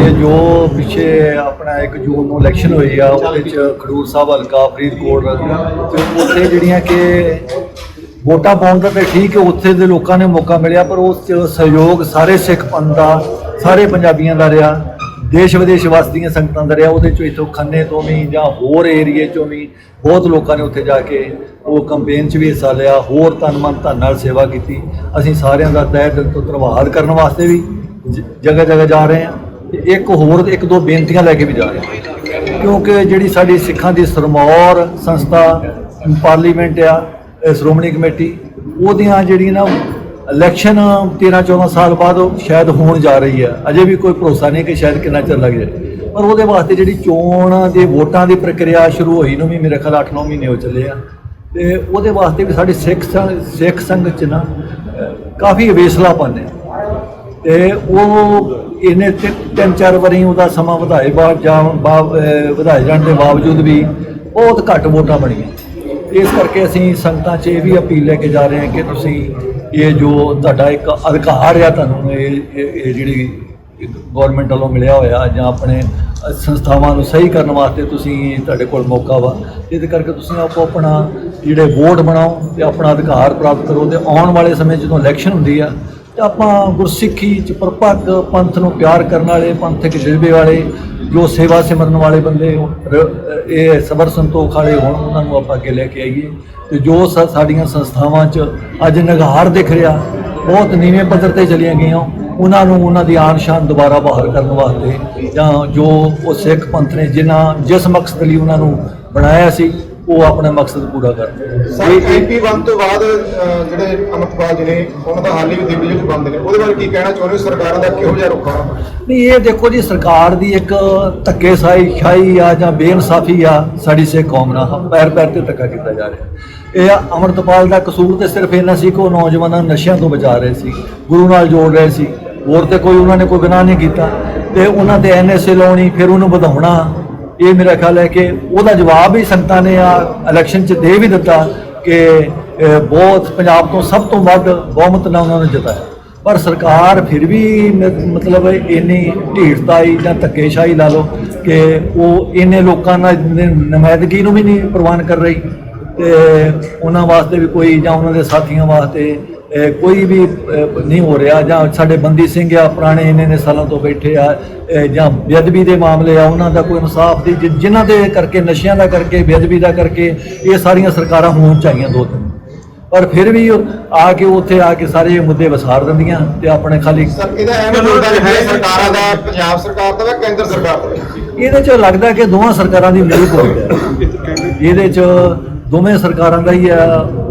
ਕਿ ਜੋ ਪਿੱਛੇ ਆਪਣਾ ਇੱਕ ਜੂਨ ਨੂੰ ਇਲੈਕਸ਼ਨ ਹੋਈ ਆ, ਉਹਦੇ ਚ ਖਡੂਰ ਸਾਹਿਬ ਹਲਕਾ, ਫਰੀਦਕੋਟ ਤੇ ਉੱਥੇ ਜਿਹੜੀਆਂ ਕਿ ਵੋਟਾਂ ਪਾਉਣ ਦਾ ਤਾਂ ਠੀਕ ਹੈ, ਉੱਥੇ ਦੇ ਲੋਕਾਂ ਨੇ ਮੌਕਾ ਮਿਲਿਆ, ਪਰ ਉਸ ਚ ਸਹਿਯੋਗ ਸਾਰੇ ਸਿੱਖ ਪੰਥ ਦਾ, ਸਾਰੇ ਪੰਜਾਬੀਆਂ ਦਾ ਰਿਹਾ, ਦੇਸ਼ ਵਿਦੇਸ਼ ਵਸਦੀਆਂ ਸੰਗਤਾਂ ਦਾ ਰਿਹਾ, ਉਹਦੇ ਚੋਂ ਇਥੋਂ ਖੰਨੇ ਤੋਂ ਵੀ ਜਾਂ ਹੋਰ ਏਰੀਏ ਚੋਂ ਵੀ ਬਹੁਤ ਲੋਕਾਂ ਨੇ ਉੱਥੇ ਜਾ ਕੇ ਉਹ ਕੰਪੇਨ 'ਚ ਵੀ ਹਿੱਸਾ ਲਿਆ, ਹੋਰ ਤਨ ਮਨ ਧਨ ਨਾਲ ਸੇਵਾ ਕੀਤੀ, ਅਸੀਂ ਸਾਰਿਆਂ ਦਾ ਤਹਿ ਦਿਲ ਤੋਂ ਧੰਨਵਾਦ ਕਰਨ ਵਾਸਤੇ ਵੀ ਜਗ੍ਹਾ ਜਗ੍ਹਾ ਜਾ ਰਹੇ ਹਾਂ। ਤੇ ਇੱਕ ਹੋਰ ਇੱਕ ਦੋ ਬੇਨਤੀਆਂ ਲੈ ਕੇ ਵੀ ਜਾ ਰਹੇ ਕਿਉਂਕਿ ਜਿਹੜੀ ਸਾਡੀ ਸਿੱਖਾਂ ਦੀ ਸਰਮੌਰ ਸੰਸਥਾ, ਪਾਰਲੀਮੈਂਟ ਆ ਸ਼੍ਰੋਮਣੀ ਕਮੇਟੀ, ਉਹਦੀਆਂ ਜਿਹੜੀਆਂ ਨਾ ਇਲੈਕਸ਼ਨ 13 14 ਸਾਲ ਬਾਅਦ ਸ਼ਾਇਦ ਹੋਣ ਜਾ ਰਹੀ ਹੈ ਅਜੇ ਵੀ ਕੋਈ ਭਰੋਸਾ ਨਹੀਂ ਕਿ ਸ਼ਾਇਦ ਕਿੰਨਾ ਚਿਰ ਲੱਗ ਜਾਏ। ਪਰ ਉਹਦੇ ਵਾਸਤੇ ਜਿਹੜੀ ਚੋਣ ਦੇ ਵੋਟਾਂ ਦੀ ਪ੍ਰਕਿਰਿਆ ਸ਼ੁਰੂ ਹੋਈ ਨੂੰ ਵੀ ਮੇਰੇ ਖਿਆਲ 8-9 ਮਹੀਨੇ ਹੋ ਚੱਲੇ ਆ। ਤੇ ਉਹਦੇ ਵਾਸਤੇ ਵੀ ਸਾਡੇ ਸਿੱਖ ਸੰਗ- ਸਿੱਖ ਸੰਗਤ ਚ ਨਾ ਕਾਫੀ ਅਵੇਸਲਾ ਪਾਉਂਦੇ ਤੇ ਉਹ ਇਹਨੇ ਤਿ- ਤਿੰਨ ਚਾਰ ਵਾਰੀ ਉਹਦਾ ਸਮਾਂ ਵਧਾਏ ਬਾਅਦ ਜਾਂ ਬਾ- ਵਧਾਏ ਜਾਣ ਦੇ ਬਾਵਜੂਦ ਵੀ ਬਹੁਤ ਘੱਟ ਵੋਟਾਂ ਬਣੀਆਂ। ਇਸ ਕਰਕੇ ਅਸੀਂ ਸੰਗਤਾਂ 'ਚ ਇਹ ਵੀ ਅਪੀਲ ਲੈ ਕੇ ਜਾ ਰਹੇ ਹਾਂ ਕਿ ਤੁਸੀਂ ਇਹ ਜੋ ਤੁਹਾਡਾ ਇੱਕ ਅਧਿਕਾਰ ਆ ਤੁਹਾਨੂੰ, ਇਹ ਜਿਹੜੀ ਗਵਰਨਮੈਂਟ ਵੱਲੋਂ ਮਿਲਿਆ ਹੋਇਆ ਜਾਂ ਆਪਣੇ ਸੰਸਥਾਵਾਂ ਨੂੰ ਸਹੀ ਕਰਨ ਵਾਸਤੇ ਤੁਸੀਂ ਤੁਹਾਡੇ ਕੋਲ ਮੌਕਾ ਵਾ ਇਹਦੇ ਕਰਕੇ ਤੁਸੀਂ ਆਪੋ ਆਪਣਾ ਜਿਹੜੇ ਵੋਟ ਬਣਾਓ ਤੇ ਆਪਣਾ ਅਧਿਕਾਰ ਪ੍ਰਾਪਤ ਕਰੋ ਤੇ ਆਉਣ ਵਾਲੇ ਸਮੇਂ ਜਦੋਂ ਇਲੈਕਸ਼ਨ ਹੁੰਦੀ ਆ ਆਪਾਂ ਗੁਰਸਿੱਖੀ ਚ ਪਰਪੱਕ ਪੰਥ ਨੂੰ ਪਿਆਰ ਕਰਨ ਵਾਲੇ ਪੰਥਕ ਜਜ਼ਬੇ ਵਾਲੇ, ਜੋ ਸੇਵਾ ਸਿਮਰਨ ਵਾਲੇ ਬੰਦੇ ਇਹ ਸਬਰ ਸੰਤੋਖ ਵਾਲੇ ਹੋਣ, ਉਹਨਾਂ ਨੂੰ ਆਪਾਂ ਅੱਗੇ ਲੈ ਕੇ ਆਈਏ। ਤੇ ਜੋ ਸਾ- ਸਾਡੀਆਂ ਸੰਸਥਾਵਾਂ 'ਚ ਅੱਜ ਨਿਗਾਰ ਦਿਖ ਰਿਹਾ, ਬਹੁਤ ਨੀਵੇਂ ਪੱਧਰ ਤੇ ਚਲੀਆਂ ਗਈਆਂ, ਉਹਨਾਂ ਨੂੰ ਉਹਨਾਂ ਦੀ ਆਨ ਸ਼ਾਨ ਦੁਬਾਰਾ ਬਾਹਰ ਕਰਨ ਵਾਸਤੇ ਜਾਂ ਜੋ ਉਹ ਸਿੱਖ ਪੰਥ ਨੇ, ਜਿਨ੍ਹਾਂ ਜਿਸ ਮਕਸਦ ਲਈ ਉਹਨਾਂ ਨੂੰ ਬਣਾਇਆ ਸੀ ਉਹ ਆਪਣਾ ਮਕਸਦ ਪੂਰਾ ਕਰਨ ਸਰ ਐਮਪੀ ਬਣ ਤੋਂ ਬਾਅਦ ਅਹ, ਜਿਹੜੇ ਅਮਰਪਾਲ ਜੀ ਨੇ ਉਹਨਾਂ ਦਾ ਹਾਲੇ ਵੀ ਦਿੱਲੀ ਵਿੱਚ ਬੰਦ ਨੇ। ਉਹਦੇ ਬਾਰੇ ਕੀ ਕਹਿਣਾ ਚਾਹੁੰਦੇ ਹੋ? ਸਰਕਾਰਾਂ ਦਾ ਕਿਹੋ ਜਿਹਾ ਰੁਖ ਆ? ਨਹੀਂ ਇਹ ਦੇਖੋ ਜੀ ਸਰਕਾਰ ਦੀ ਇੱਕ ਧੱਕੇਸ਼ਾਹੀ ਸ਼ਾਹੀ ਆ ਜਾਂ ਬੇਇਨਸਾਫੀ ਆ ਸਾਡੀ ਸਿੱਖ ਕੌਮ ਨਾਲ ਪੈਰ ਪੈਰ ਤੇ ਧੱਕਾ ਕੀਤਾ ਜਾ ਰਿਹਾ। ਇਹ ਅਮਰਤਪਾਲ ਦਾ ਕਸੂਰ ਤੇ ਸਿਰਫ ਇਹਨਾਂ ਸੀ ਕਿ ਉਹ ਨੌਜਵਾਨਾਂ ਨੂੰ ਨਸ਼ਿਆਂ ਤੋਂ ਬਚਾ ਰਹੇ ਸੀ ਗੁਰੂ ਨਾਲ ਜੋੜ ਰਹੇ ਸੀ। ਹੋਰ ਤੇ ਕੋਈ ਉਹਨਾਂ ਨੇ ਕੋਈ ਗੁਨਾਹ ਨਹੀਂ ਕੀਤਾ। ਤੇ ਉਹਨਾਂ ਤੇ ਐਨਐਸਏ ਲਾਉਣੀ ਫਿਰ ਉਹਨੂੰ ਵਧਾਉਣਾ ਇਹ ਮੇਰਾ ਖਿਆਲ ਹੈ ਕਿ ਉਹਦਾ ਜਵਾਬ ਹੀ ਸੰਗਤਾਂ ਨੇ ਆ ਇਲੈਕਸ਼ਨ 'ਚ ਦੇ ਵੀ ਦਿੱਤਾ ਕਿ ਬਹੁਤ ਪੰਜਾਬ ਤੋਂ ਸਭ ਤੋਂ ਵੱਧ ਬਹੁਮਤ ਨਾਲ ਉਹਨਾਂ ਨੇ ਜਿਤਾਇਆ। ਪਰ ਸਰਕਾਰ ਫਿਰ ਵੀ ਮਤਲਬ ਇੰਨੀ ਢੀਠਤਾਈ ਜਾਂ ਧੱਕੇਸ਼ਾਹੀ ਲਾ ਲਓ ਕਿ ਉਹ ਇੰਨੇ ਲੋਕਾਂ ਨਾਲ ਨ- ਨੁਮਾਇੰਦਗੀ ਨੂੰ ਵੀ ਨਹੀਂ ਪ੍ਰਵਾਨ ਕਰ ਰਹੀ ਤੇ ਉਹਨਾਂ ਵਾਸਤੇ ਵੀ ਕੋਈ ਜਾਂ ਉਹਨਾਂ ਦੇ ਸਾਥੀਆਂ ਵਾਸਤੇ ਕੋਈ ਵੀ ਨਹੀਂ ਹੋ ਰਿਹਾ ਜਾਂ ਸਾਡੇ ਬੰਦੀ ਸਿੰਘ ਆ, ਪੁਰਾਣੇ ਇੰਨੇ ਨੇ ਸਾਲਾਂ ਤੋਂ ਬੈਠੇ ਆ ਜਾਂ ਬੇਅਦਬੀ ਦੇ ਮਾਮਲੇ ਆ ਉਹਨਾਂ ਦਾ ਕੋਈ ਇਨਸਾਫ ਦੀ ਜਿ- ਜਿਨ੍ਹਾਂ ਦੇ ਕਰਕੇ ਨਸ਼ਿਆਂ ਦਾ ਕਰਕੇ ਬੇਅਦਬੀ ਦਾ ਕਰਕੇ ਇਹ ਸਾਰੀਆਂ ਸਰਕਾਰਾਂ ਹੋਣ ਚਾਹੀਆਂ ਦੋ ਤਿੰਨ ਪਰ ਫਿਰ ਵੀ ਉਹ ਆ ਕੇ ਉੱਥੇ ਆ ਕੇ ਸਾਰੇ ਇਹ ਮੁੱਦੇ ਵਸਾਰ ਦਿੰਦੀਆਂ ਤੇ ਆਪਣੇ ਖਾਲੀ ਸਰ ਇਹਦਾ ਐਵੇਂ ਲੱਗਦਾ ਕਿ ਹੈ ਸਰਕਾਰਾਂ ਦਾ ਪੰਜਾਬ ਸਰਕਾਰ ਦਾ ਵਾ ਕੇਂਦਰ ਸਰਕਾਰ ਦਾ ਵਾ? ਇਹਦੇ ਚ ਲੱਗਦਾ ਕਿ ਦੋਵਾਂ ਸਰਕਾਰਾਂ ਦੀ ਮਿਲ ਹੋ ਹੈ ਇਹਦੇ ਚ ਦੋਵੇਂ ਸਰਕਾਰਾਂ ਦਾ ਹੀ ਆ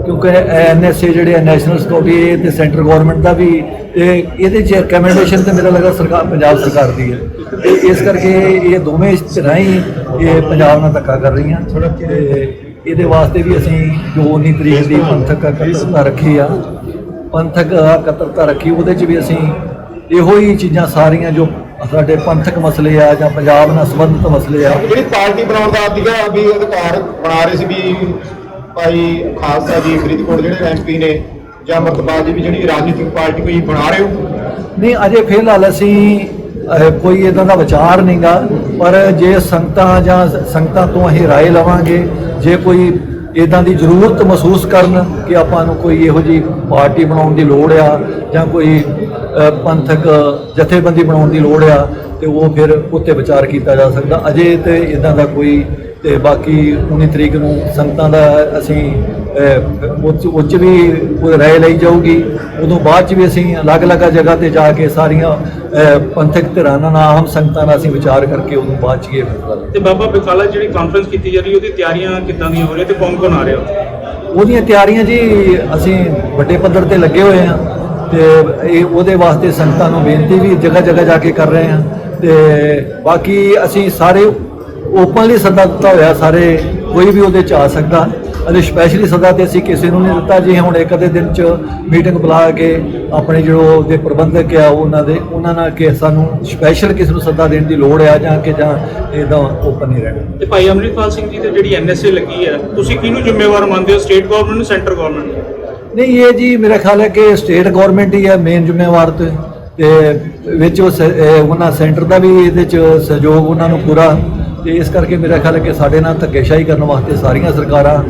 ਕਿਉਂਕਿ ਐਨਐਸਏ ਜਿਹੜੇ ਆ ਨੈਸ਼ਨਲ ਸਿਕਿਉਰਿਟੀ ਤੇ ਸੈਂਟਰ ਗਵਰਨਮੈਂਟ ਦਾ ਵੀ ਤੇ ਇਹਦੇ ਚ ਰეკਮੈਂਡੇਸ਼ਨ ਤੇ ਮੇਰਾ ਲੱਗਾ ਸਰਕਾਰ, ਪੰਜਾਬ ਸਰਕਾਰ ਦੀ ਹੈ। ਤੇ ਇਸ ਕਰਕੇ ਇਹ ਦੋਵੇਂ ਰਾਹੀਂ ਇਹ ਪੰਜਾਬ ਨਾਲ ਧੱਕਾ ਕਰ ਰਹੀਆਂ। ਤੇ ਇਹਦੇ ਵਾਸਤੇ ਵੀ ਅਸੀਂ ਜੋ 19 ਤਰੀਕ ਦੀ ਪੰਥਕ ਇਕੱਤਰਤਾ ਰੱਖੀ ਆ, ਪੰਥਕ ਇਕੱਤਰਤਾ ਰੱਖੀ, ਉਹਦੇ ਚ ਵੀ ਅਸੀਂ ਇਹੋ ਹੀ ਚੀਜ਼ਾਂ ਸਾਰੀਆਂ ਜੋ ਸਾਡੇ ਪੰਥਕ ਮਸਲੇ ਆ ਜਾਂ ਪੰਜਾਬ ਨਾਲ ਸੰਬੰਧਿਤ ਮਸਲੇ ਆ। ਜਿਹੜੀ ਪਾਰਟੀ ਬਣਾਉਣ ਦਾ ਸੀਗਾ ਵੀ ਅਧਿਕਾਰ ਬਣਾ ਰਹੇ ਸੀ ਵੀ ਭਾਈ ਖਾਲਸਾ ਜੀ ਫਰੀਦਕੋਟ ਜਿਹੜੇ ਐਮਪੀ ਨੇ ਜਾਂ ਅਮਰਪਾਲ ਜੀ ਵੀ ਜਿਹੜੀ ਰਾਜਨੀਤਿਕ ਪਾਰਟੀ ਕੋਈ ਬਣਾ ਰਹੇ ਹੋ? ਨਹੀਂ ਅਜੇ ਫਿਲਹਾਲ ਅਸੀਂ ਅਹ, ਕੋਈ ਇਦਾਂ ਦਾ ਵਿਚਾਰ ਨਹੀਂਗਾ ਪਰ ਜੇ ਸੰਗਤਾਂ ਜਾਂ ਸੰਗਤਾਂ ਤੋਂ ਅਸੀਂ ਰਾਏ ਲਵਾਂਗੇ ਜੇ ਕੋਈ ਇਦਾਂ ਦੀ ਜ਼ਰੂਰਤ ਮਹਿਸੂਸ ਕਰਨ ਕਿ ਆਪਾਂ ਨੂੰ ਕੋਈ ਇਹੋ ਜਿਹੀ ਪਾਰਟੀ ਬਣਾਉਣ ਦੀ ਲੋੜ ਆ ਜਾਂ ਕੋਈ ਅਹ, ਪੰਥਕ ਜਥੇਬੰਦੀ ਬਣਾਉਣ ਦੀ ਲੋੜ ਆ ਤੇ ਉਹ ਫਿਰ ਉੱਤੇ ਵਿਚਾਰ ਕੀਤਾ ਜਾ ਸਕਦਾ। ਅਜੇ ਤੇ ਇਦਾਂ ਦਾ ਕੋਈ ਤੇ ਬਾਕੀ 19 ਤਰੀਕ ਨੂੰ ਸੰਗਤਾਂ ਦਾ ਅਸੀਂ ਅਹ, ਉਹ 'ਚ- ਉਹ 'ਚ ਵੀ ਕੋਈ ਰਾਏ ਲਈ ਜਾਊਗੀ ਉਦੋਂ ਬਾਅਦ ਚ ਵੀ ਅਸੀਂ ਅਲੱਗ-ਅਲੱਗ ਜਗ੍ਹਾ ਤੇ ਜਾ ਕੇ ਸਾਰੀਆਂ ਪੰਥਕ ਧਿਰਾਂ ਨਾਲ ਆਮ ਸੰਗਤਾਂ ਨਾਲ ਅਸੀਂ ਵਿਚਾਰ ਕਰਕੇ ਉਦੋਂ ਬਾਅਦ ਚ ਇਹ। ਤੇ ਬਾਬਾ ਬਕਾਲਾ ਜਿਹੜੀ ਕਾਨਫਰੰਸ ਕੀਤੀ ਜਾ ਰਹੀ ਉਹਦੀ ਤਿਆਰੀਆਂ ਕਿੱਦਾਂ ਦੀਆਂ ਹੋ ਰਹੀਆਂ ਤੇ ਕੌਣ ਕੌਣ ਆ ਰਿਹਾ ਉਹਦੀਆਂ ਤਿਆਰੀਆਂ ਜੀ ਅਸੀਂ ਵੱਡੇ ਪੱਧਰ ਤੇ ਲੱਗੇ ਹੋਏ ਹਾਂ ਤੇ ਇਹ ਉਹਦੇ ਵਾਸਤੇ ਸੰਗਤਾਂ ਨੂੰ ਬੇਨਤੀ ਵੀ ਜਗ੍ਹਾ ਜਗ੍ਹਾ ਜਾ ਕੇ ਕਰ ਰਹੇ ਹਾਂ ਤੇ ਬਾਕੀ ਅਸੀਂ ਸਾਰੇ ਓਪਨਲੀ ਸੱਦਾ ਦਿੱਤਾ ਹੋਇਆ ਸਾਰੇ ਕੋਈ ਵੀ ਉਹਦੇ ਚ ਆ ਸਕਦਾ। ਅਤੇ ਸਪੈਸ਼ਲੀ ਸੱਦਾ ਤੇ ਅਸੀਂ ਕਿਸੇ ਨੂੰ ਨਹੀਂ ਦਿੱਤਾ। ਜੀ ਹੁਣ ਇੱਕ ਅੱਧੇ ਦਿਨ ਚ ਮੀਟਿੰਗ ਬੁਲਾ ਕੇ ਆਪਣੇ ਜੋ ਉਹਦੇ ਪ੍ਰਬੰਧਕ ਆ ਉਹਨਾਂ ਦੇ ਉਹਨਾਂ ਨਾਲ ਕਿ ਸਾਨੂੰ ਸਪੈਸ਼ਲ ਕਿਸੇ ਨੂੰ ਸੱਦਾ ਦੇਣ ਦੀ ਲੋੜ ਆ ਜਾਂ ਕਿ ਜਾਂ ਇਹਦਾ ਓਪਨ ਨਹੀਂ ਰਹਿਣਾ। ਤੇ ਭਾਈ ਅਮਰਿਤਪਾਲ ਸਿੰਘ ਜੀ ਤੇ ਜਿਹੜੀ ਐਨਐਸਏ ਲੱਗੀ ਹੈ ਤੁਸੀਂ ਕਿਹਨੂੰ ਜ਼ਿੰਮੇਵਾਰ ਮੰਨਦੇ ਹੋ? ਸਟੇਟ ਗਵਰਨਮੈਂਟ ਨੂੰ ਸੈਂਟਰ ਗਵਰਨਮੈਂਟ ਨਹੀਂ ਇਹ ਜੀ ਮੇਰਾ ਖਿਆਲ ਹੈ ਕਿ ਸਟੇਟ ਗਵਰਨਮੈਂਟ ਹੀ ਹੈ ਮੇਨ ਜ਼ਿੰਮੇਵਾਰ ਤੇ ਵਿੱਚ ਉਹਨਾਂ ਸੈਂਟਰ ਦਾ ਵੀ ਇਹਦੇ ਚ ਸਹਿਯੋਗ ਉਹਨਾਂ ਨੂੰ ਪੂਰਾ ਤੇ ਇਸ ਕਰਕੇ ਮੇਰਾ ਖਿਆਲ ਹੈ ਕਿ ਸਾਡੇ ਨਾਲ ਧੱਕੇਸ਼ਾਹੀ ਕਰਨ ਵਾਸਤੇ ਸਾਰੀਆਂ ਸਰਕਾਰਾਂ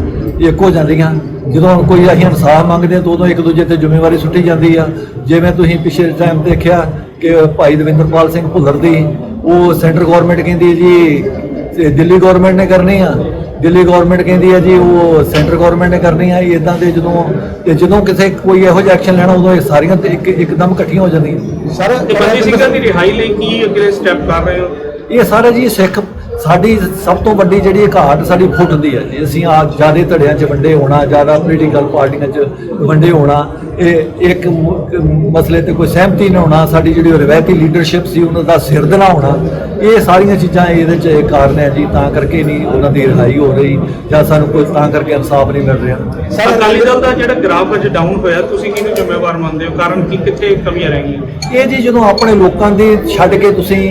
ਇੱਕੋ ਜਾਂਦੀਆਂ। ਜਦੋਂ ਕੋਈ ਅਸੀਂ ਇਨਸਾਫ ਮੰਗਦੇ ਹਾਂ ਤਾਂ ਉਦੋਂ ਇੱਕ ਦੂਜੇ ਤੇ ਜ਼ਿੰਮੇਵਾਰੀ ਸੁੱਟੀ ਜਾਂਦੀ ਆ। ਜਿਵੇਂ ਤੁਸੀਂ ਪਿਛਲੇ ਟਾਈਮ ਦੇਖਿਆ ਕਿ ਭਾਈ ਦਵਿੰਦਰਪਾਲ ਸਿੰਘ ਭੁੱਲਰ ਦੀ ਉਹ ਸੈਂਟਰ ਗਵਰਨਮੈਂਟ ਕਹਿੰਦੀ ਜੀ ਤੇ ਦਿੱਲੀ ਗਵਰਨਮੈਂਟ ਨੇ ਕਰਨੀ ਆ। ਦਿੱਲੀ ਗਵਰਨਮੈਂਟ ਕਹਿੰਦੀ ਆ ਜੀ ਉਹ ਸੈਂਟਰ ਗਵਰਨਮੈਂਟ ਨੇ ਕਰਨੀ ਆ। ਇਦਾਂ ਦੇ ਜਦੋਂ ਤੇ ਜਦੋਂ ਕਿਸੇ ਕੋਈ ਇਹੋ ਜਿਹਾ ਐਕਸ਼ਨ ਲੈਣਾ ਉਦੋਂ ਇਹ ਸਾਰੀਆਂ ਤੇ ਇੱਕ ਇੱਕਦਮ ਇਕੱਠੀਆਂ ਹੋ ਜਾਂਦੀਆਂ। ਸਰ ਬੰਦੀ ਸਿੰਘਾਂ ਦੀ ਰਿਹਾਈ ਲਈ ਕੀ ਅਗਲੇ ਸਟੈਪ ਕਰ ਰਹੇ ਹੋ? ਇਹ ਸਾਰੇ ਜੀ ਸਿੱਖ ਸਾਡੀ ਸਭ ਤੋਂ ਵੱਡੀ ਜਿਹੜੀ ਘਾਟ ਸਾਡੀ ਫੁੱਟ ਦੀ ਹੈ ਜੀ। ਅਸੀਂ ਆ ਜ਼ਿਆਦਾ ਧੜਿਆਂ 'ਚ ਵੰਡੇ ਹੋਣਾ ਜ਼ਿਆਦਾ ਪੋਲੀਟੀਕਲ ਪਾਰਟੀਆਂ 'ਚ ਵੰਡੇ ਹੋਣਾ ਇਹ ਇੱਕ ਮਸਲੇ ਤੇ ਕੋਈ ਸਹਿਮਤੀ ਨਾ ਹੋਣਾ ਸਾਡੀ ਜਿਹੜੀ ਰਵਾਇਤੀ ਲੀਡਰਸ਼ਿਪ ਸੀ ਉਹਨਾਂ ਦਾ ਸਿਰਦਣਾ ਹੋਣਾ ਇਹ ਸਾਰੀਆਂ ਚੀਜ਼ਾਂ ਇਹਦੇ 'ਚ ਇਹ ਕਾਰਨ ਹੈ ਜੀ। ਤਾਂ ਕਰਕੇ ਨਹੀਂ ਉਹਨਾਂ ਦੀ ਰਿਹਾਈ ਹੋ ਰਹੀ ਜਾਂ ਸਾਨੂੰ ਕੋਈ ਤਾਂ ਕਰਕੇ ਇਨਸਾਫ ਨਹੀਂ ਮਿਲ ਰਿਹਾ। ਸਰ ਅਕਾਲੀ ਦਲ ਦਾ ਜਿਹੜਾ ਗ੍ਰਾਫ ਅੱਜ ਡਾਊਨ ਹੋਇਆ ਤੁਸੀਂ ਕਿਹਨੂੰ ਜ਼ਿੰਮੇਵਾਰ ਮੰਨਦੇ ਹੋ? ਕਾਰਨ ਕੀ ਕਿੱਥੇ ਕਮੀਆਂ ਰਹਿ ਗਈਆਂ? ਇਹ ਜੀ ਜਦੋਂ ਆਪਣੇ ਲੋਕਾਂ ਦੀ ਛੱਡ ਕੇ ਤੁਸੀਂ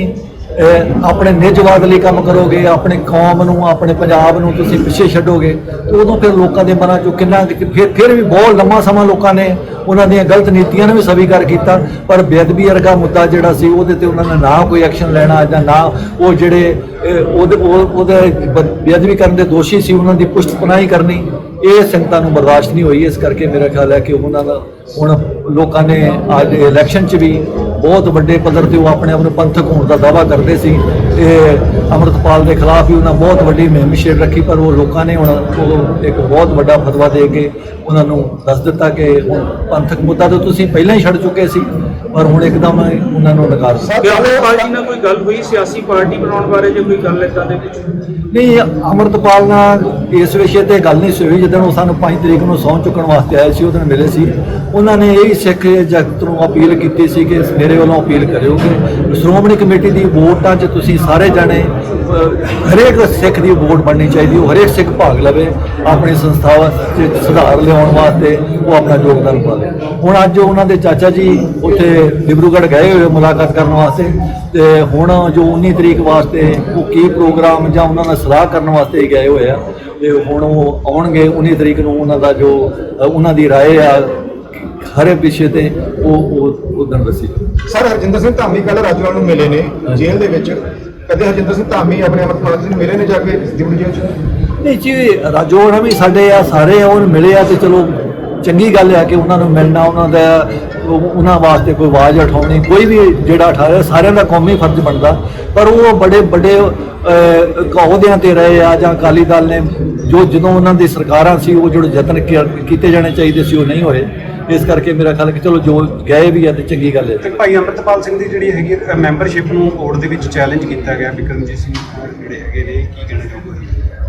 ਆਪਣੇ ਨਿੱਜਵਾਦ ਲਈ ਕੰਮ ਕਰੋਗੇ, ਆਪਣੇ ਕੌਮ ਨੂੰ, ਆਪਣੇ ਪੰਜਾਬ ਨੂੰ ਤੁਸੀਂ ਪਿੱਛੇ ਛੱਡੋਗੇ ਤੇ ਉਦੋਂ ਫਿਰ ਲੋਕਾਂ ਦੇ ਮਨਾਂ ਚੋਂ ਕਿੰਨਾ ਕੁ- ਫਿਰ ਫਿਰ ਵੀ ਬਹੁਤ ਲੰਮਾ ਸਮਾਂ ਲੋਕਾਂ ਨੇ ਉਹਨਾਂ ਦੀਆਂ ਗਲਤ ਨੀਤੀਆਂ ਨੂੰ ਵੀ ਸਵੀਕਾਰ ਕੀਤਾ, ਪਰ ਬੇਅਦਬੀ ਵਰਗਾ ਮੁੱਦਾ ਜਿਹੜਾ ਸੀ ਉਹਦੇ ਤੇ ਉਹਨਾਂ ਨੇ ਨਾ ਕੋਈ ਐਕਸ਼ਨ ਲੈਣਾ ਜਾਂ ਨਾ ਉਹ ਜਿਹੜੇ ਉਹਦੇ, ਉਹ- ਉਹਦੇ ਬੇਅਦਬੀ ਕਰਨ ਦੇ ਦੋਸ਼ੀ ਸੀ, ਉਹਨਾਂ ਦੀ ਪੁਸ਼ਤ ਪਨਾਹੀ ਕਰਨੀ, ਇਹ ਸੰਗਤਾਂ ਨੂੰ ਬਰਦਾਸ਼ਤ ਨਹੀਂ ਹੋਈ। ਇਸ ਕਰਕੇ ਮੇਰਾ ਖਿਆਲ ਹੈ ਕਿ ਉਹਨਾਂ ਦਾ, ਹੁਣ ਲੋਕਾਂ ਨੇ ਅੱਜ ਇਲੈਕਸ਼ਨ 'ਚ ਵੀ ਬਹੁਤ ਵੱਡੇ ਪੱਧਰ ਤੇ ਉਹ ਆਪਣੇ ਆਪ ਨੂੰ ਪੰਥਕ ਹੋਣ ਦਾ ਦਾਅਵਾ ਕਰਦੇ ਸੀ ਤੇ ਅੰਮ੍ਰਿਤਪਾਲ ਦੇ ਖਿਲਾਫ ਵੀ ਉਹਨਾਂ ਬਹੁਤ ਵੱਡੀ ਮੁਹਿੰਮ ਛੇੜ ਰੱਖੀ, ਪਰ ਉਹ ਲੋਕਾਂ ਨੇ ਹੁਣ ਉਹ ਇੱਕ ਬਹੁਤ ਵੱਡਾ ਫਤਵਾ ਦੇ ਕੇ ਉਹਨਾਂ ਨੂੰ ਦੱਸ ਦਿੱਤਾ ਕਿ ਹੁਣ ਪੰਥਕ ਮੁੱਦਾ ਤਾਂ ਤੁਸੀਂ ਪਹਿਲਾਂ ਹੀ ਛੱਡ ਚੁੱਕੇ ਸੀ। ਪਰ ਹੁਣ ਇੱਕਦਮ ਉਹਨਾਂ ਨੂੰ ਨਕਾਰ ਦਿੱਤਾ। ਤੇ ਅੰਮ੍ਰਿਤਪਾਲ ਜੀ ਨਾਲ ਕੋਈ ਗੱਲ ਹੋਈ? ਸਿਆਸੀ ਪਾਰਟੀ ਬਣਾਉਣ ਬਾਰੇ ਜੇ ਕੋਈ ਗੱਲ ਏਦਾਂ ਦੇ ਕੁਝ ਨਹੀਂ ਅੰਮ੍ਰਿਤਪਾਲ ਨਾਲ ਇਸ ਵਿਸ਼ੇ ਤੇ ਗੱਲ ਨਹੀਂ ਸੀ ਹੋਈ। ਜਦੋਂ ਉਹ ਸਾਨੂੰ 5 ਤਰੀਕ ਨੂੰ ਸਹੁੰ ਚੁੱਕਣ ਵਾਸਤੇ ਆਏ ਸੀ ਉਹਦੇ ਮਿਲੇ ਸੀ। ਉਹਨਾਂ ਨੇ ਇਹ ਸਿੱਖ ਜਗਤ ਨੂੰ ਅਪੀਲ ਕੀਤੀ ਸੀ ਕਿ ਮੇਰੇ ਵੱਲੋਂ ਅਪੀਲ ਕਰਿਓ ਕਿ ਸ਼੍ਰੋਮਣੀ ਕਮੇਟੀ ਦੀ ਵੋਟਾਂ 'ਚ ਤੁਸੀਂ ਸਾਰੇ ਜਾਣੇ ਅਹ, ਹਰੇਕ ਸਿੱਖ ਦੀ ਵੋਟ ਬਣਨੀ ਚਾਹੀਦੀ ਉਹ ਹਰੇਕ ਸਿੱਖ ਭਾਗ ਲਵੇ ਆਪਣੀ ਸੰਸਥਾਵਾਂ 'ਚ ਸੁਧਾਰ ਲਿਆਉਣ ਵਾਸਤੇ ਉਹ ਆਪਣਾ ਯੋਗਦਾਨ ਪਾਵੇ ਹੁਣ ਅੱਜ ਉਹਨਾਂ ਦੇ ਚਾਚਾ ਜੀ ਉੱਥੇ ਡਿਬਰੂਗੜ੍ਹ ਗਏ ਹੋਏ ਮੁਲਾਕਾਤ ਕਰਨ ਵਾਸਤੇ ਤੇ ਹੁਣ ਜੋ 19 ਤਰੀਕ ਵਾਸਤੇ ਉਹ ਕੀ ਪ੍ਰੋਗਰਾਮ ਜਾਂ ਉਹਨਾਂ ਨਾਲ ਸਲਾਹ ਕਰਨ ਵਾਸਤੇ ਹੀ ਗਏ ਹੋਏ ਆ ਤੇ ਹੁਣ ਉਹ ਆਉਣਗੇ 19 ਤਰੀਕ ਨੂੰ ਉਹਨਾਂ ਦਾ ਜੋ ਅ, ਉਹਨਾਂ ਦੀ رائے ਆ ਹਰੇ ਵਿਸ਼ੇ ਤੇ ਉਹ ਉਹ ਉਦੋਂ ਦੱਸੀ ਸਰ ਹਰਜਿੰਦਰ ਸਿੰਘ ਧਾਮੀ ਕੱਲ ਰਾਜਵਾਲ ਨੂੰ ਮਿਲੇ ਨੇ ਜੇਲ੍ਹ ਦੇ ਵਿੱਚ ਕਦੇ ਹਰਜਿੰਦਰ ਸਿੰਘ ਧਾਮੀ ਆਪਣੇ ਅਮਰਪਾਲ ਸਿੰਘ ਨੂੰ ਮਿਲੇ ਨੇ ਜਾ ਕੇ ਦਿਵੜੀ ਜੇਲ੍ਹ 'ਚ ਨਹੀਂ ਜੀ ਰਾਜੋਣਾ ਵੀ ਸਾਡੇ ਆ ਸਾਰੇ ਆ ਉਹ ਮਿਲੇ ਆ ਤੇ ਚਲੋ ਚੰਗੀ ਗੱਲ ਹੈ ਕਿ ਉਹਨਾਂ ਨੂੰ ਮਿਲਣਾ, ਉਹਨਾਂ ਦਾ ਉਹਨਾਂ ਵਾਸਤੇ ਕੋਈ ਆਵਾਜ਼ ਉਠਾਉਣੀ, ਕੋਈ ਵੀ ਜਿਹੜਾ ਉਠਾ ਰਿਹਾ ਸਾਰਿਆਂ ਦਾ ਕੌਮੀ ਫਰਜ਼ ਬਣਦਾ। ਪਰ ਉਹ ਬੜੇ ਵੱਡੇ ਅਹੁਦਿਆਂ ਤੇ ਰਹੇ ਆ ਜਾਂ ਅਕਾਲੀ ਦਲ ਨੇ, ਜੋ ਜਦੋਂ ਉਹਨਾਂ ਦੀ ਸਰਕਾਰਾਂ ਸੀ, ਉਹ ਜਿਹੜੇ ਯਤਨ ਕੀਤੇ ਜਾਣੇ ਚਾਹੀਦੇ ਸੀ, ਉਹ ਨਹੀਂ ਹੋਏ। ਇਸ ਕਰਕੇ ਮੇਰਾ ਖਿਆਲ ਕਿ ਚਲੋ ਜੋ ਗਏ ਵੀ ਆ ਤੇ ਚੰਗੀ ਗੱਲ ਹੈ। ਤੇ ਭਾਈ ਅੰਮ੍ਰਿਤਪਾਲ ਸਿੰਘ ਦੀ ਜਿਹੜੀ ਹੈਗੀ ਮੈਂਬਰਸ਼ਿਪ ਨੂੰ ਕੋਰਟ ਦੇ ਵਿੱਚ ਚੈਲੰਜ ਕੀਤਾ ਗਿਆ ਬਿਕਰਮਜੀਤ ਸਿੰਘ ਜਿਹੜੇ ਹੈਗੇ ਨੇ ਕੀ ਕਹਿਣਾ ਚਾਹੋਗੇ?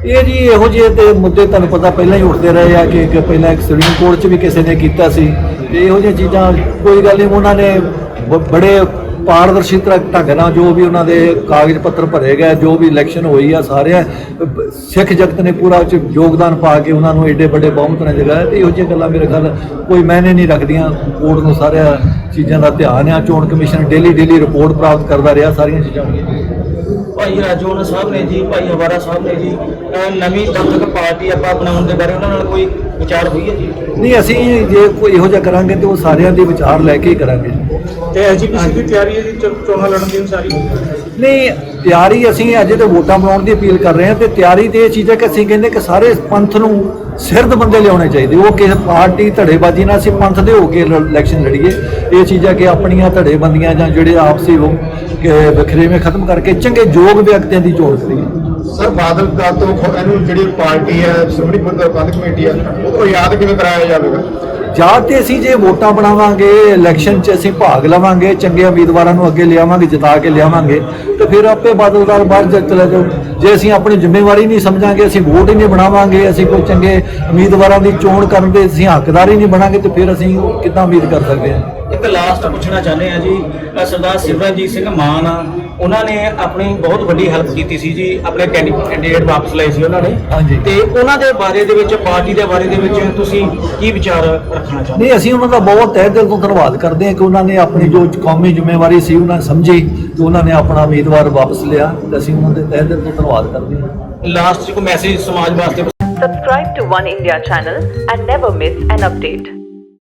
ਇਹ ਜੀ ਇਹੋ ਜਿਹੇ ਤੇ ਮੁੱਦੇ ਤੁਹਾਨੂੰ ਪਤਾ ਪਹਿਲਾਂ ਹੀ ਉੱਠਦੇ ਰਹੇ ਆ ਕਿ ਪਹਿਲਾਂ ਇੱਕ ਸੁਪਰੀਮ ਕੋਰਟ 'ਚ ਵੀ ਕਿਸੇ ਨੇ ਕੀਤਾ ਸੀ। ਤੇ ਇਹੋ ਜਿਹੀਆਂ ਚੀਜ਼ਾਂ ਕੋਈ ਗੱਲ ਨਹੀਂ ਉਹਨਾਂ ਨੇ ਬੜੇ ਪਾਰਦਰਸ਼ੀ ਢੰਗ ਨਾਲ ਜੋ ਵੀ ਉਹਨਾਂ ਦੇ ਕਾਗਜ਼ ਪੱਤਰ ਭਰੇ ਗਏ ਜੋ ਵੀ ਇਲੈਕਸ਼ਨ ਹੋਈ ਆ ਸਾਰਿਆਂ ਬ- ਸਿੱਖ ਜਗਤ ਨੇ ਪੂਰਾ 'ਚ ਯੋਗਦਾਨ ਪਾ ਕੇ ਉਹਨਾਂ ਨੂੰ ਏਡੇ ਵੱਡੇ ਬਹੁਮਤ ਨਾਲ ਜਗਾਇਆ ਤੇ ਇਹੋ ਜਿਹੀਆਂ ਗੱਲਾਂ ਮੇਰੇ ਖਿਆਲ ਕੋਈ ਮੈਨੇ ਨਹੀਂ ਰੱਖਦੀਆਂ। ਕੋਰਟ ਨੂੰ ਸਾਰਿਆਂ ਚੀਜ਼ਾਂ ਦਾ ਧਿਆਨ ਆ। ਚੋਣ ਕਮਿਸ਼ਨ ਡੇਲੀ ਡੇਲੀ ਰਿਪੋਰਟ ਪ੍ਰਾਪਤ ਕਰਦਾ ਰਿਹਾ ਸਾਰੀਆਂ ਚੀਜ਼ਾਂ ਭਾਈ ਰਾਜੋਨ ਸਾਹਿਬ ਨੇ ਜੀ ਭਾਈ ਹਵਾਰਾ ਸਾਹਿਬ ਨੇ ਜੀ ਨਵੀਂ ਪੰਥਕ ਪਾਰਟੀ ਆਪਾਂ ਬਣਾਉਣ ਦੇ ਬਾਰੇ ਉਹਨਾਂ ਨਾਲ ਕੋਈ ਵਿਚਾਰ ਹੋਈ ਹੈ ਜੀ? ਨਹੀਂ ਅਸੀਂ ਜੇ ਕੋਈ ਇਹੋ ਜਿਹਾ ਕਰਾਂਗੇ ਤੇ ਉਹ ਸਾਰਿਆਂ ਦੇ ਵਿਚਾਰ ਲੈ ਕੇ ਹੀ ਕਰਾਂਗੇ ਤੇ ਐਜੀਪੀਸੀ ਦੀ ਤਿਆਰੀ ਹੈ ਜੀ ਚੋ- ਚੋਣਾਂ ਲੜਨ ਦੀ ਸਾਰੀ? ਨਹੀਂ ਤਿਆਰੀ ਅਸੀਂ ਅਜੇ ਤੇ ਵੋਟਾਂ ਬਣਾਉਣ ਦੀ ਅਪੀਲ ਕਰ ਰਹੇ ਹਾਂ ਤੇ ਤਿਆਰੀ ਤੇ ਇਹ ਚੀਜ਼ ਹੈ ਕਿ ਅਸੀਂ ਕਹਿੰਦੇ ਕਿ ਸਾਰੇ ਪੰਥ ਨੂੰ ਸਿਰਦ ਬੰਦੇ ਲਿਆਉਣੇ ਚਾਹੀਦੇ। ਉਹ ਕਿਸੇ ਪਾਰਟੀ ਧੜੇਬਾਜ਼ੀ ਨਾਲ ਅਸੀਂ ਪੰਥ ਦੇ ਹੋ ਕੇ ਇਲੈਕਸ਼ਨ ਲੜੀਏ। ਇਹ ਚੀਜ਼ ਹੈ ਕਿ ਆਪਣੀਆਂ ਧੜੇਬੰਦੀਆਂ ਜਾਂ ਜਿਹੜੇ ਆਪਸੀ ਉਹ ਕਿ ਵਖਰੇਵੇਂ ਖਤਮ ਕਰਕੇ ਚੰਗੇ ਯੋਗ ਵਿਅਕਤੀਆਂ ਦੀ ਚੋਣ ਕਰੀਏ। ਸਰ ਬਾਦਲ ਦਾ ਤੋਂ ਖੁ- ਇਹਨੂੰ ਜਿਹੜੀ ਪਾਰਟੀ ਹੈ ਸ਼੍ਰੋਮਣੀ ਪ੍ਰਬੰਧਕ ਕਮੇਟੀ ਹੈ ਉਹ ਤੋਂ ਯਾਦ ਕਿਵੇਂ ਕਰਾਇਆ ਜਾਵੇਗਾ? ਜਾਂ ਤੇ ਅਸੀਂ ਜੇ ਵੋਟਾਂ ਬਣਾਵਾਂਗੇ ਇਲੈਕਸ਼ਨ 'ਚ ਅਸੀਂ ਭਾਗ ਲਵਾਂਗੇ, ਚੰਗੇ ਉਮੀਦਵਾਰਾਂ ਨੂੰ ਅੱਗੇ ਲਿਆਵਾਂਗੇ, ਜਿਤਾ ਕੇ ਲਿਆਵਾਂਗੇ, ਤੇ ਫਿਰ ਆਪੇ ਬਾਦਲਦਾਰ ਬਾਹਰ ਜਾ ਚਲੇ ਜਾਓ। ਜੇ ਅਸੀਂ ਆਪਣੀ ਜ਼ਿੰਮੇਵਾਰੀ ਨਹੀਂ ਸਮਝਾਂਗੇ, ਅਸੀਂ ਵੋਟ ਹੀ ਨਹੀਂ ਬਣਾਵਾਂਗੇ, ਅਸੀਂ ਕੋਈ ਚੰਗੇ ਉਮੀਦਵਾਰਾਂ ਦੀ ਚੋਣ ਕਰਨ ਦੇ ਅਸੀਂ ਹੱਕਦਾਰ ਹੀ ਨਹੀਂ ਬਣਾਂਗੇ, ਤੇ ਫਿਰ ਅਸੀਂ ਕਿੱਦਾਂ ਉਮੀਦ ਕਰ ਸਕਦੇ ਹਾਂ? ਇੱਕ ਲਾਸਟ ਪੁੱਛਣਾ ਚਾਹੁੰਦੇ ਆ ਜੀ ਸਰਦਾਰ ਸਿਮਰਨਜੀਤ ਸਿੰਘ ਮਾਨ ਆ ਉਹਨਾਂ ਨੇ ਆਪਣੀ ਬਹੁਤ ਵੱਡੀ ਹੈਲਪ ਕੀਤੀ ਸੀ ਜੀ ਆਪਣੇ ਕੈਂਡੀਡੇਟ ਵਾਪਸ ਲਏ ਸੀ ਉਹਨਾਂ ਨੇ ਹਾਂਜੀ। ਤੇ ਉਹਨਾਂ ਦੇ ਬਾਰੇ ਦੇ ਵਿੱਚ ਪਾਰਟੀ ਦੇ ਬਾਰੇ ਦੇ ਵਿੱਚ ਤੁਸੀਂ ਕੀ ਵਿਚਾਰ ਰੱਖਣਾ ਚਾਹੁੰਦੇ ਨਹੀਂ ਅਸੀਂ ਉਹਨਾਂ ਦਾ ਬਹੁਤ ਤਹਿ ਦਿਲ ਤੋਂ ਧੰਨਵਾਦ ਕਰਦੇ ਹਾਂ ਕਿ ਉਹਨਾਂ ਨੇ ਆਪਣੀ ਜੋ ਕੌਮੀ ਜ਼ਿੰਮੇਵਾਰੀ ਸੀ ਉਹਨਾਂ ਨੇ ਸਮਝੀ ਤੇ ਉਹਨਾਂ ਨੇ ਆਪਣਾ ਉਮੀਦਵਾਰ ਵਾਪਸ ਲਿਆ ਤੇ ਅਸੀਂ ਉਹਨਾਂ ਦੇ ਤਹਿ ਦਿਲ ਤੋਂ ਧੰਨਵਾਦ ਕਰਦੇ ਹਾਂ ਲਾਸਟ 'ਚ ਮੈਸੇਜ ਸਮਾਜ ਵਾਸਤੇ Subscribe to One India channel and never miss an update.